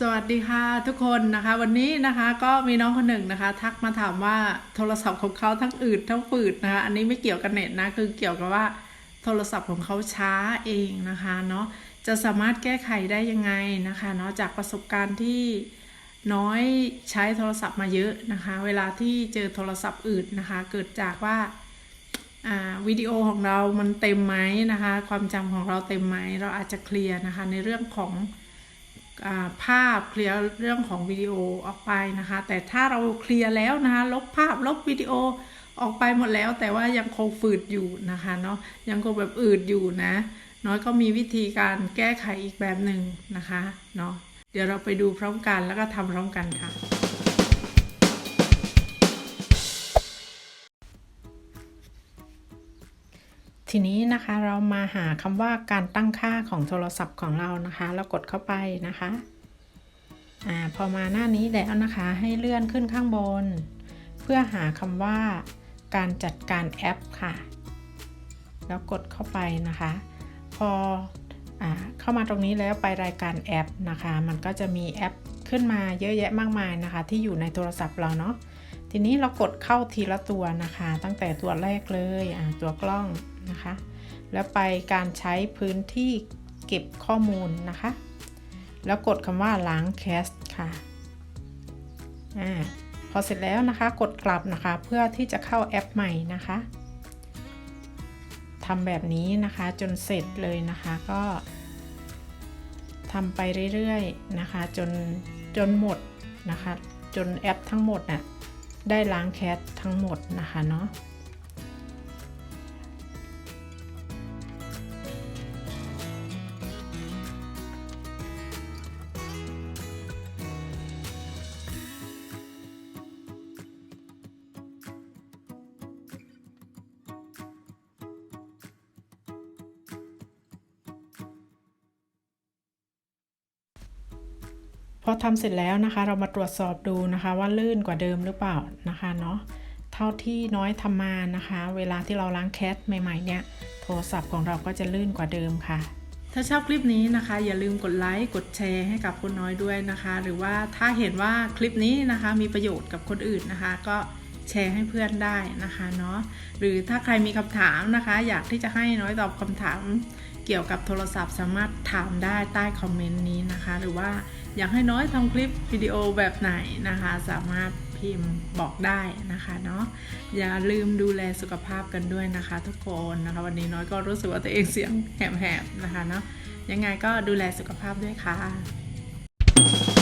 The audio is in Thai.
สวัสดีค่ะทุกคนนะคะ วันนี้นะคะก็มีน้องคนหนึ่งนะคะ ทักมาถามว่าโทรศัพท์ของเขาทั้งอืดทั้งฝืดนะคะ อันนี้ไม่เกี่ยวกับเน็ตนะคือเกี่ยวกับว่าโทรศัพท์ของเขาช้าเองนะคะเนาะจะสามารถแก้ไขได้ยังไงนะคะเนาะจากประสบการณ์ที่น้อยใช้โทรศัพท์มาเยอะนะคะ เวลาที่เจอโทรศัพท์อืดนะคะ เกิดจากว่าวิดีโอของเรามันเต็มไหมนะคะ ความจำของเราเต็มไหมเราอาจจะเคลียร์นะคะในเรื่องของ ภาพเคลียร์เรื่องของวิดีโอออกไปนะคะ แต่ถ้าเราเคลียร์แล้วนะคะ ลบภาพลบวิดีโอออกไปหมดแล้ว แต่ว่ายังคงฝืดอยู่นะคะเนาะยังคงแบบอืดอยู่นะน้อยก็มีวิธีการแก้ไขอีกแบบหนึ่งนะคะเนาะเดี๋ยวเราไปดูพร้อมกันแล้วก็ทำพร้อมกันค่ะ ทีนี้นะคะเรามาหาคำว่าการตั้งค่าของโทรศัพท์ของเรานะคะแล้วกดเข้าไปนะคะอ่าพอมาหน้านี้แล้วนะคะให้เลื่อนขึ้นข้างบน เพื่อหาคำว่า การจัดการแอปค่ะ แล้วกดเข้าไปนะคะ พออเข้ามาตรงนี้แล้วไปรายการแอปนะคะ มันก็จะมีแอปขึ้นมาเยอะแยะมากมายนะคะ ที่อยู่ในโทรศัพท์เราเนาะ ทีนี้เรากดเข้าทีละตัวนะคะ ตั้งแต่ตัวแรกเลยตัวกล้องนะคะ แล้วไปการใช้พื้นที่เก็บข้อมูลนะคะ แล้วกดคำว่าล้างแคสค่ะอ่าพอเสร็จแล้วนะคะ กดกลับนะคะเพื่อที่จะเข้าแอปใหม่นะคะทำแบบนี้นะคะจนเสร็จเลยนะคะก็ทำไปเรื่อยๆนะคะ จนจนหมดนะคะ จนแอปทั้งหมดน่ะ ได้ล้างแคสทั้งหมดนะคะเนาะ พอทำเสร็จแล้วนะคะ เรามาตรวจสอบดูนะคะ ว่าลื่นกว่าเดิมหรือเปล่านะคะเนาะเท่าที่น้อยทำมานะคะ เวลาที่เราล้างแคสใหม่ๆเนี่ยโทรศัพท์ของเราก็จะลื่นกว่าเดิมค่ะ ถ้าชอบคลิปนี้นะคะ อย่าลืมกดไลค์กดแชร์ให้กับคุณน้อยด้วยนะคะ หรือว่าถ้าเห็นว่าคลิปนี้นะคะ มีประโยชน์กับคนอื่นนะคะ ก็แชร์ให้เพื่อนได้นะคะเนาะหรือถ้าใครมีคำถามนะคะ อยากที่จะให้น้อยตอบคำถามเกี่ยวกับโทรศัพท์สามารถถามได้ใต้คอมเมนต์นี้นะคะ หรือว่า อยากให้น้อยทำคลิปวิดีโอแบบไหนนะคะ สามารถพิมพ์บอกได้นะคะเนาะอย่าลืมดูแลสุขภาพกันด้วยนะคะทุกคนนะคะ วันนี้น้อยก็รู้สึกว่าตัวเองเสียงแหบๆนะคะเนาะยังไงก็ดูแลสุขภาพด้วยค่ะ